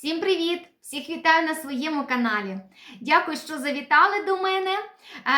Всім привіт! Всіх вітаю на своєму каналі. Дякую, що завітали до мене.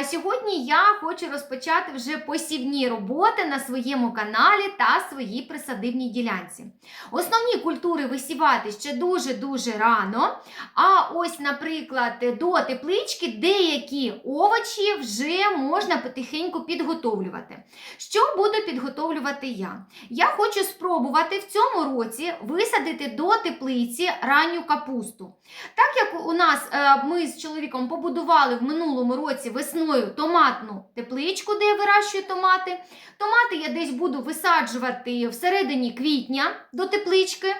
Е, Сьогодні я хочу розпочати вже посівні роботи на своєму каналі та своїй присадибній ділянці. Основні культури висівати ще дуже-дуже рано. А ось, наприклад, до теплички деякі овочі вже можна потихеньку підготовлювати. Що буду підготовлювати я? Я хочу спробувати в цьому році висадити до теплиці ранню капусту. Так як у нас е, ми з чоловіком побудували в минулому році весною томатну тепличку, де я вирощую томати, томати я десь буду висаджувати всередині квітня до теплички.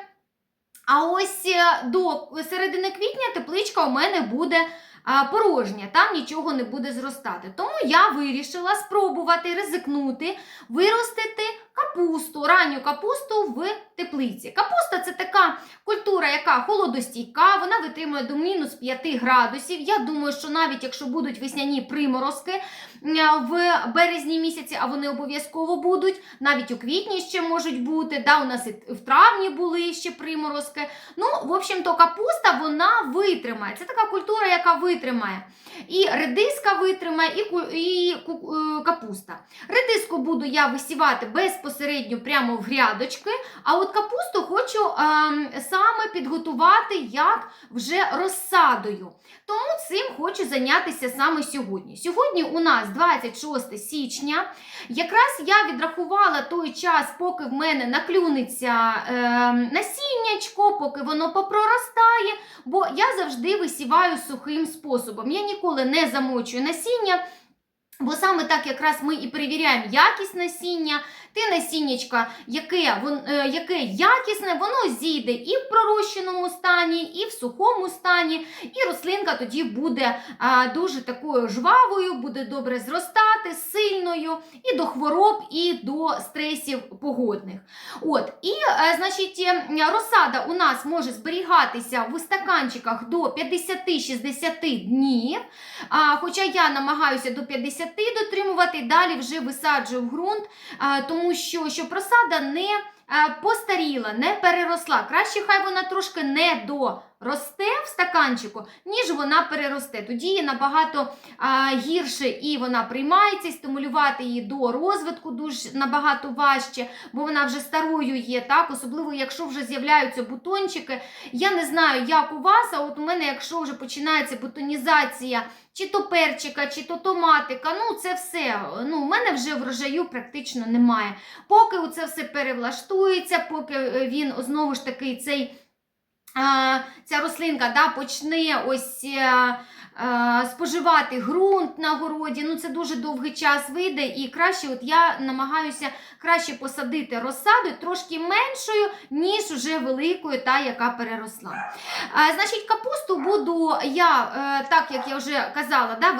А ось е, до середини квітня тепличка у мене буде порожня, там нічого не буде зростати. Тому я вирішила спробувати ризикнути, виростити капусту, ранню капусту в теплиці. Капуста це така культура, яка холодостійка, вона витримує до мінус 5 градусів. Я думаю, що навіть якщо будуть весняні приморозки е, в березні місяці, а вони обов'язково будуть, навіть у квітні ще можуть бути. Да, у нас і в травні були ще приморозки. Ну, в общем-то, капуста вона витримає. Це така культура, яка витримає. І редиска витримає, і, і ку- е, капуста. Редиску буду я висівати безпосередньо прямо в грядочки, а от капусту хочу ем, саме підготувати як вже розсадою. Тому цим хочу зайнятися саме сьогодні. Сьогодні у нас 26 січня. Якраз я відрахувала той час, поки в мене наклюнеться ем, насіннячко, поки воно попроростає, бо я завжди висіваю сухим способом. Я ніколи не замочую насіння. Бо саме так якраз ми і перевіряємо якість насіння, те насіннячка, яке, е, яке якісне, воно зійде і в пророщеному стані, і в сухому стані, і рослинка тоді буде дуже такою жвавою, буде добре зростати, сильною, і до хвороб, і до стресів погодних. От, і, е, значить, е, розсада у нас може зберігатися в стаканчиках до 50-60 днів. Хоча я намагаюся до 50 дотримувати, далі вже висаджую в ґрунт, а, тому що щоб просада не постаріла, не переросла. Краще хай вона трошки не доросте в стаканчику, ніж вона переросте. Тоді є набагато а, гірше і вона приймається, і стимулювати її до розвитку дуже набагато важче, бо вона вже старою є, так? особливо якщо вже з'являються бутончики. Я не знаю, як у вас, а от у мене, якщо вже починається бутонізація чи то перчика, чи то томатика, ну це все. Ну, у мене вже врожаю практично немає. Поки це все перевлаштується, поки е, він знову ж таки цей. Ця рослинка да, почне ось е, споживати ґрунт на городі. Ну, це дуже довгий час вийде, і краще, от я намагаюся краще посадити розсаду трошки меншою, ніж вже великою, та яка переросла. Е, Значить, капусту буду я, е, так як я вже казала, да,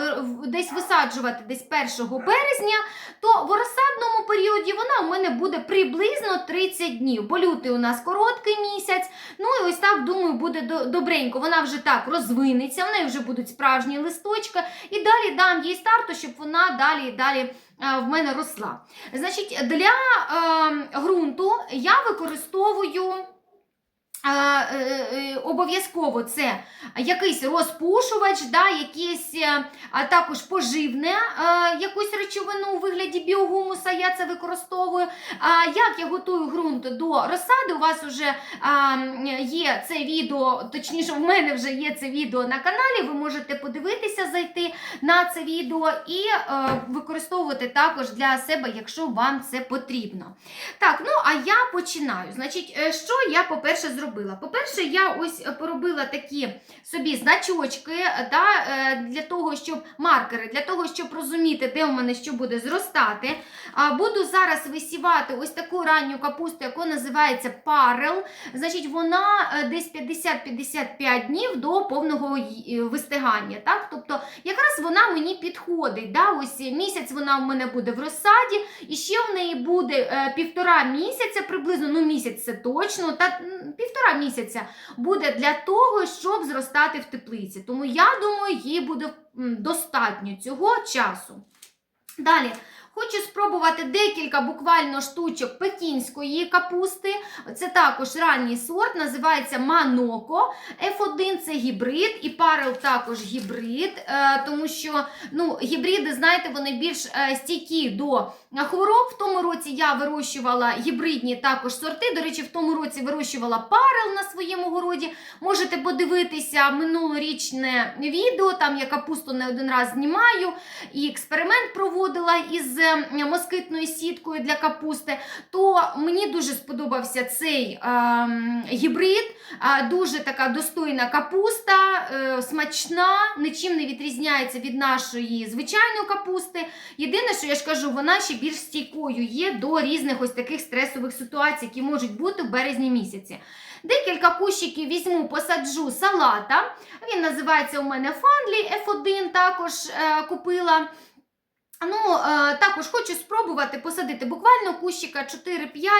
десь висаджувати десь 1 березня, то в розсадному періоді вона у мене буде приблизно 30 днів. Бо лютий у нас короткий місяць. Ну і ось так, думаю, буде добренько. Вона вже так розвинеться, в неї вже будуть справжні листочки. І далі дам їй старту, щоб вона далі і далі е, в мене росла. Значить, для е, ґрунту я використовую. Е, е, Обов'язково це якийсь розпушувач, да, якийсь, е, а також поживне е, якусь речовину у вигляді біогумуса, я це використовую. А як я готую ґрунт до розсади, у вас вже а, є це відео, точніше, в мене вже є це відео на каналі, ви можете подивитися, зайти на це відео і е, використовувати також для себе, якщо вам це потрібно. Так, ну а я починаю. Значить, що я, по-перше, зробила? По-перше, я ось е, поробила такі собі значочки е, да, е, для того, щоб маркери, для того, щоб розуміти, де у мене що буде зростати. Буду зараз висівати ось таку ранню капусту, яка називається парел. Значить, вона е, десь 50-55 днів до повного е, вистигання. Так? Тобто, якраз вона мені підходить. Да? Ось місяць вона в мене буде в розсаді, і ще в неї буде е, півтора місяця, приблизно, ну місяць це точно, та м, півтора місяця буде для того, щоб зростати в теплиці. Тому я думаю, їй буде достатньо цього часу. Далі. Хочу спробувати декілька буквально штучок пекінської капусти. Це також ранній сорт, називається Маноко. F1 це гібрид, і Парел також гібрид, е, тому що ну, гібриди, знаєте, вони більш е, стійкі до хвороб. В тому році я вирощувала гібридні також сорти. До речі, в тому році вирощувала парел на своєму городі. Можете подивитися минулорічне відео, там я капусту не один раз знімаю і експеримент проводила із е, москитною сіткою для капусти. То мені дуже сподобався цей е, гібрид, е, дуже така достойна капуста, смачна, нічим не відрізняється від нашої звичайної капусти. Єдине, що я ж кажу, вона ще більш стійкою є до різних ось таких стресових ситуацій, які можуть бути в березні місяці. Декілька кущиків візьму, посаджу салата. Він називається у мене Фанлі F1, також е, купила. Ну, е, також хочу спробувати посадити буквально кущика 4-5,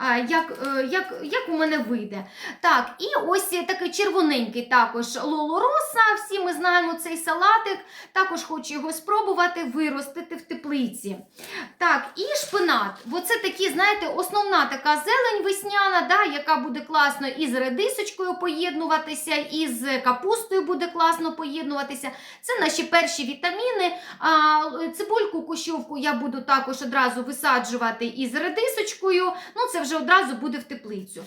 е, як, е, як, як у мене вийде. Так, і ось такий червоненький також лолороса. Всі ми знаємо цей салатик. Також хочу його спробувати виростити в теплиці. Так, і шпинат. Бо це такі, знаєте, основна така зелень весняна, да, яка буде класно із редисочкою поєднуватися, із капустою буде класно поєднуватися. Це наші перші вітаміни. А, цибульку кущовку я буду також одразу висаджувати із редисочкою. Ну, це вже одразу буде в теплицю.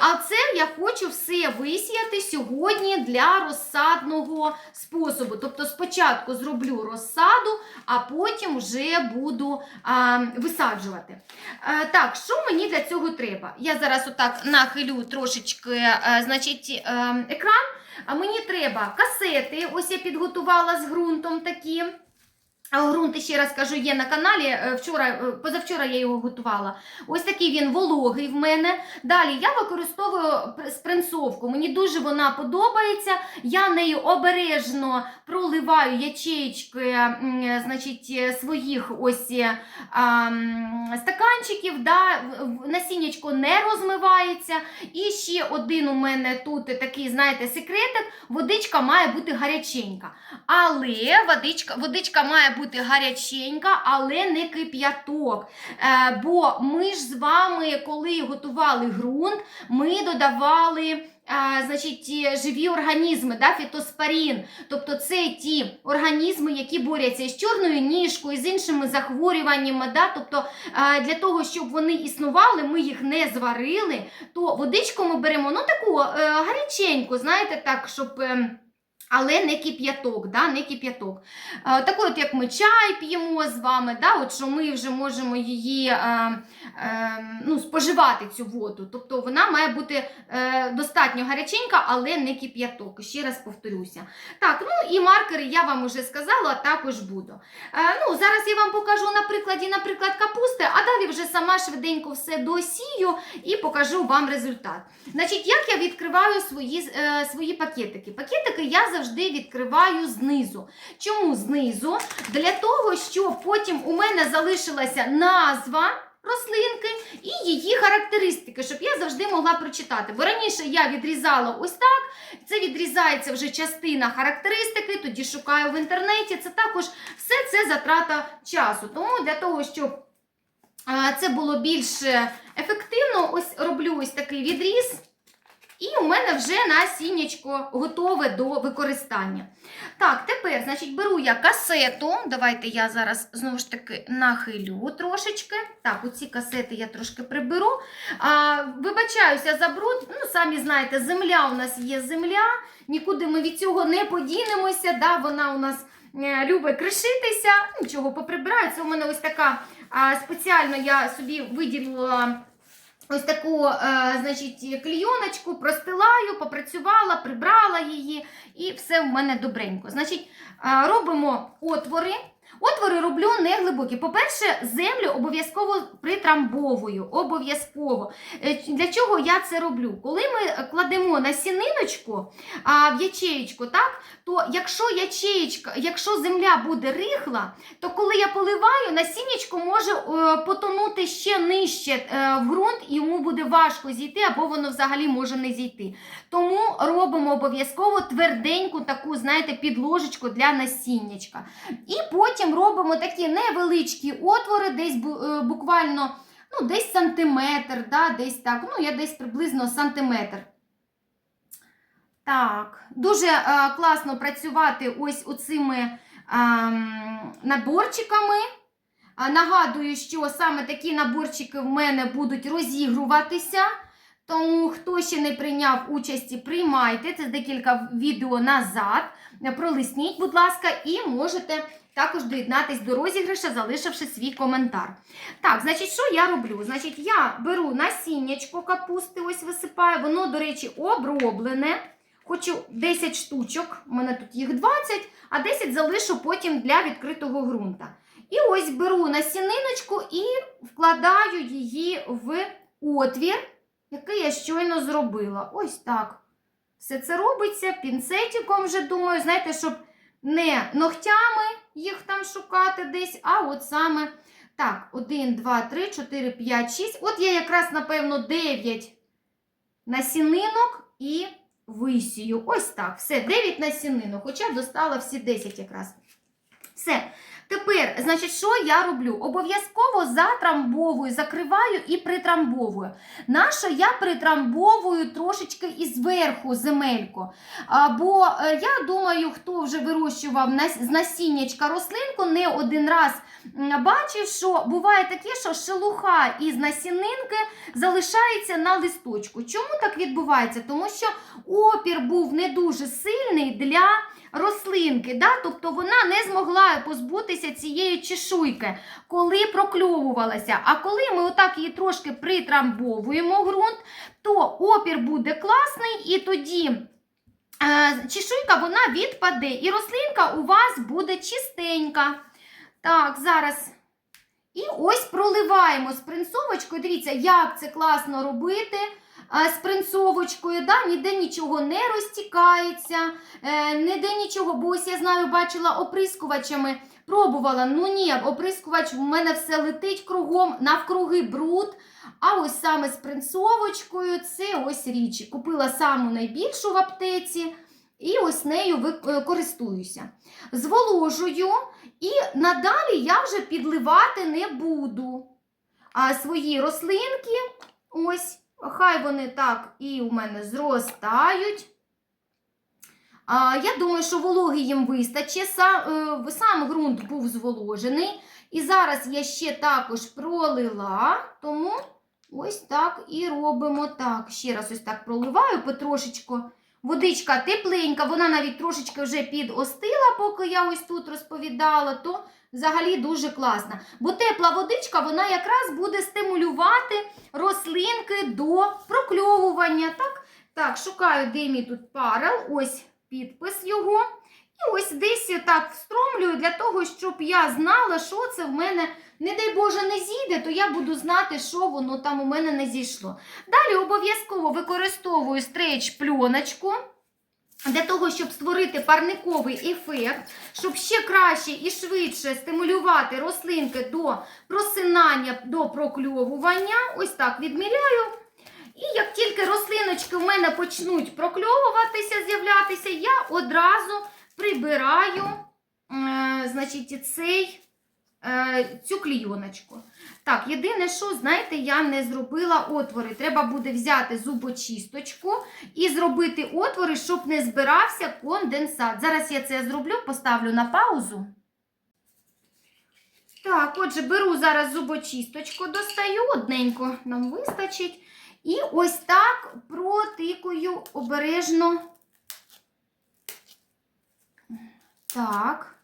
А це я хочу все висіяти сьогодні для розсадного способу. Тобто спочатку зроблю розсаду, а потім вже буду а, висаджувати. А, так, що мені для цього треба? Я зараз отак нахилю трошечки а, значить, а, екран. А мені треба касети. Ось я підготувала з ґрунтом такі. Грунт, ще раз кажу, є на каналі. Е, Вчора, е, позавчора я його готувала. Ось такий він вологий в мене. Далі я використовую спринцовку. Мені дуже вона подобається. Я нею обережно проливаю ячеїчки м, е, значить, своїх ось а, стаканчиків. Да? Насіннячко не розмивається. І ще один у мене тут такий, знаєте, секретик. Водичка має бути гаряченька. Але водичка, водичка має бути гаряченька, але не кип'яток. Е, бо ми ж з вами, коли готували ґрунт, ми додавали. е, Значить, живі організми, да, фітоспорін. Тобто це ті організми, які борються із чорною ніжкою, з іншими захворюваннями. Да? Тобто е, для того, щоб вони існували, ми їх не зварили, то водичку ми беремо ну, таку е, гаряченьку, знаєте, так, щоб. ем, але не кип'яток, да, не кип'яток. Е, такий, от як ми чай п'ємо з вами, да, от що ми вже можемо її е, е, ну, споживати цю воду. Тобто вона має бути е, достатньо гаряченька, але не кип'яток. Ще раз повторюся. Так, ну і маркери я вам уже сказала, також буду. Е, ну, зараз я вам покажу на прикладі, наприклад, капусти, а далі вже сама швиденько все досію і покажу вам результат. Значить, як я відкриваю свої, е, свої пакетики? Пакетики я завжди відкриваю знизу. Чому знизу? Для того, щоб потім у мене залишилася назва. Рослинки і її характеристики, щоб я завжди могла прочитати. Бо раніше я відрізала ось так, це відрізається вже частина характеристики, тоді шукаю в інтернеті. Це також все це затрата часу. Тому для того, щоб це було більш е, ефективно, ось роблю ось такий відріз. І у мене вже насіннячко готове до використання. Так, тепер, значить, беру я касету. Давайте я зараз знову ж таки нахилю трошечки. Так, оці касети я трошки приберу. А, вибачаюся за бруд. Ну, самі знаєте, земля у нас є земля. Нікуди ми від цього не подінемося. Да, вона у нас е, любить кришитися. Нічого поприбираю. Це у мене ось така а, спеціально я собі виділила. Ось таку, е, значить, клійоночку простилаю, попрацювала, прибрала її, і все в мене добренько. Значить, е, робимо отвори. Отвори роблю не глибокі. По-перше, землю обов'язково притрамбовую. Обов'язково. Е, Для чого я це роблю? Коли ми кладемо насіниночку а, в ячеєчку, так, то якщо ячеєчка, якщо земля буде рихла, то коли я поливаю, насіннячко може е, потонути ще нижче е, в ґрунт, і йому буде важко зійти, або воно взагалі може не зійти. Тому робимо обов'язково тверденьку таку, знаєте, підложечку для насіннячка. І потім потім робимо такі невеличкі отвори, десь е, буквально ну, десь сантиметр, да, десь так. Ну, я десь приблизно сантиметр. Так, дуже е, класно працювати ось оцими ем, наборчиками. Нагадую, що саме такі наборчики в мене будуть розігруватися. Тому хто ще не прийняв участі, приймайте. Це декілька відео назад. Пролисніть, будь ласка, і можете також доєднатись до розіграша, залишивши свій коментар. Так, значить, що я роблю? Значить, я беру насіннячко капусти, ось висипаю. Воно, до речі, оброблене. Хочу 10 штучок, у мене тут їх 20, а 10 залишу потім для відкритого ґрунта. І ось беру насіниночку і вкладаю її в отвір, який я щойно зробила. Ось так. Все це робиться пінцетиком вже думаю, знаєте, щоб не ногтями їх там шукати десь, а от саме так, 1, 2, 3, 4, 5, 6. От я якраз, напевно, 9 насінинок і висію. Ось так. Все, 9 насінинок, хоча б достала всі 10 якраз. Все. Тепер, значить, що я роблю? Обов'язково затрамбовую, закриваю і притрамбовую. Нащо я притрамбовую трошечки і зверху земельку? Бо е, я думаю, хто вже вирощував з насіннячка рослинку, не один раз бачив, що буває таке, що шелуха із насінинки залишається на листочку. Чому так відбувається? Тому що опір був не дуже сильний для рослинки, да? тобто вона не змогла позбутися цієї чешуйки, коли прокльовувалася. А коли ми отак її трошки притрамбовуємо ґрунт, то опір буде класний, і тоді е, чешуйка вона відпаде, і рослинка у вас буде чистенька. Так, зараз. І ось проливаємо спринцовочкою. Дивіться, як це класно робити а, з принцовочкою. Да? Ніде нічого не розтікається, е, ніде нічого, бо ось я знаю, бачила оприскувачами, пробувала. Ну ні, оприскувач в мене все летить кругом, навкруги бруд. А ось саме з принцовочкою це ось річ. Купила саму найбільшу в аптеці. І ось нею е, користуюся. Зволожую, і надалі я вже підливати не буду. А свої рослинки, ось, хай вони так і у мене зростають. Я думаю, що вологи їм вистачить. Сам, е, сам ґрунт був зволожений. І зараз я ще також пролила, тому ось так і робимо так. Ще раз ось так проливаю потрошечку. Водичка тепленька, вона навіть трошечки вже підостила, поки я ось тут розповідала, то взагалі дуже класна. Бо тепла водичка, вона якраз буде стимулювати рослинки до прокльовування. Так, так шукаю, де мій тут парел, ось підпис його. І ось десь так встромлюю для того, щоб я знала, що це в мене, не дай Боже, не зійде, то я буду знати, що воно там у мене не зійшло. Далі обов'язково використовую стрейч-пльоночку. Для того, щоб створити парниковий ефект, щоб ще краще і швидше стимулювати рослинки до просинання, до прокльовування. Ось так відміряю. І як тільки рослиночки в мене почнуть прокльовуватися, з'являтися, я одразу прибираю е, значить, цей, е, цю клійоночку. Так, єдине, що, знаєте, я не зробила отвори. Треба буде взяти зубочисточку і зробити отвори, щоб не збирався конденсат. Зараз я це зроблю, поставлю на паузу. Так, отже, беру зараз зубочисточку, достаю одненько, нам вистачить. І ось так протикую обережно. Так.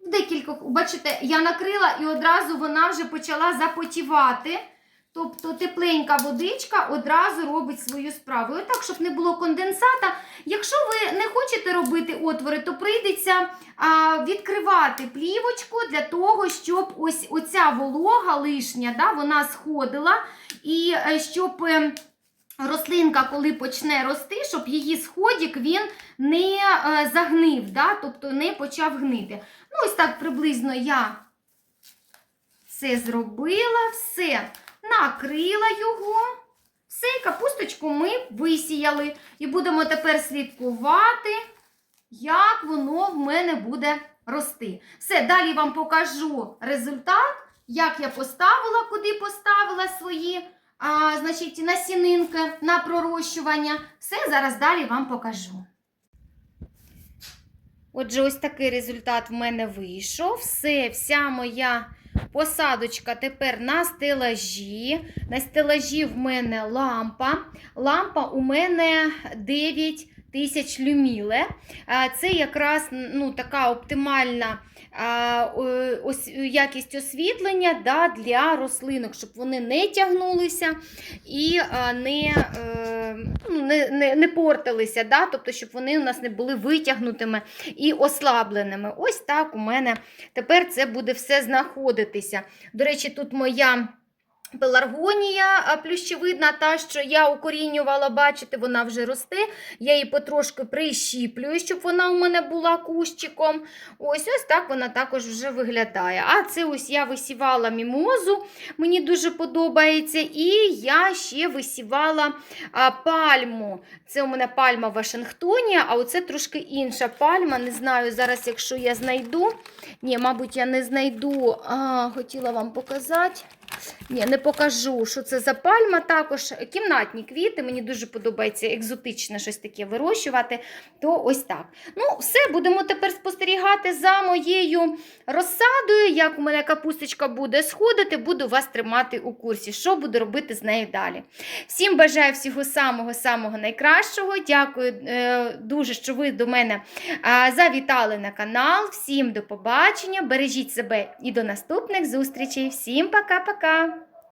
В декількох, бачите, я накрила і одразу вона вже почала запотівати. Тобто тепленька водичка одразу робить свою справу. І так, щоб не було конденсата. Якщо ви не хочете робити отвори, то прийдеться а, відкривати плівочку для того, щоб ось оця волога лишня, да, вона сходила. І е, щоб е, рослинка, коли почне рости, щоб її сходик він не е, загнив, да, тобто не почав гнити. Ну, ось так приблизно я все зробила, все накрила його. Все, капусточку ми висіяли. І будемо тепер слідкувати, як воно в мене буде рости. Все, далі вам покажу результат, як я поставила, куди поставила свої а, значить, насінинки на пророщування. Все зараз далі вам покажу. Отже, ось такий результат в мене вийшов. Все, вся моя посадочка тепер на стелажі. На стелажі в мене лампа. Лампа у мене 9 тисяч люміле. Це якраз ну, така оптимальна якість освітлення да, для рослинок, щоб вони не тягнулися і не, е, ну, не, не, не портилися, да? тобто, щоб вони у нас не були витягнутими і ослабленими. Ось так у мене тепер це буде все знаходитися. До речі, тут моя. Пеларгонія плющевидна, та, що я укорінювала, бачите, вона вже росте. Я її потрошки прищіплюю, щоб вона у мене була кущиком. Ось ось так вона також вже виглядає. А це ось я висівала мімозу, мені дуже подобається. І я ще висівала пальму. Це у мене пальма Вашингтонія, а оце трошки інша пальма. Не знаю, зараз, якщо я знайду. Ні, мабуть, я не знайду. А, хотіла вам показати. Ні, не покажу, що це за пальма. Також кімнатні квіти. Мені дуже подобається екзотичне щось таке вирощувати. То ось так. Ну, все, будемо тепер спостерігати за моєю розсадою. Як у мене капусточка буде сходити, буду вас тримати у курсі, що буду робити з нею далі. Всім бажаю всього самого-самого найкращого. Дякую е, дуже, що ви до мене завітали на канал. Всім до побачення. Бережіть себе і до наступних зустрічей. Всім пока-пока!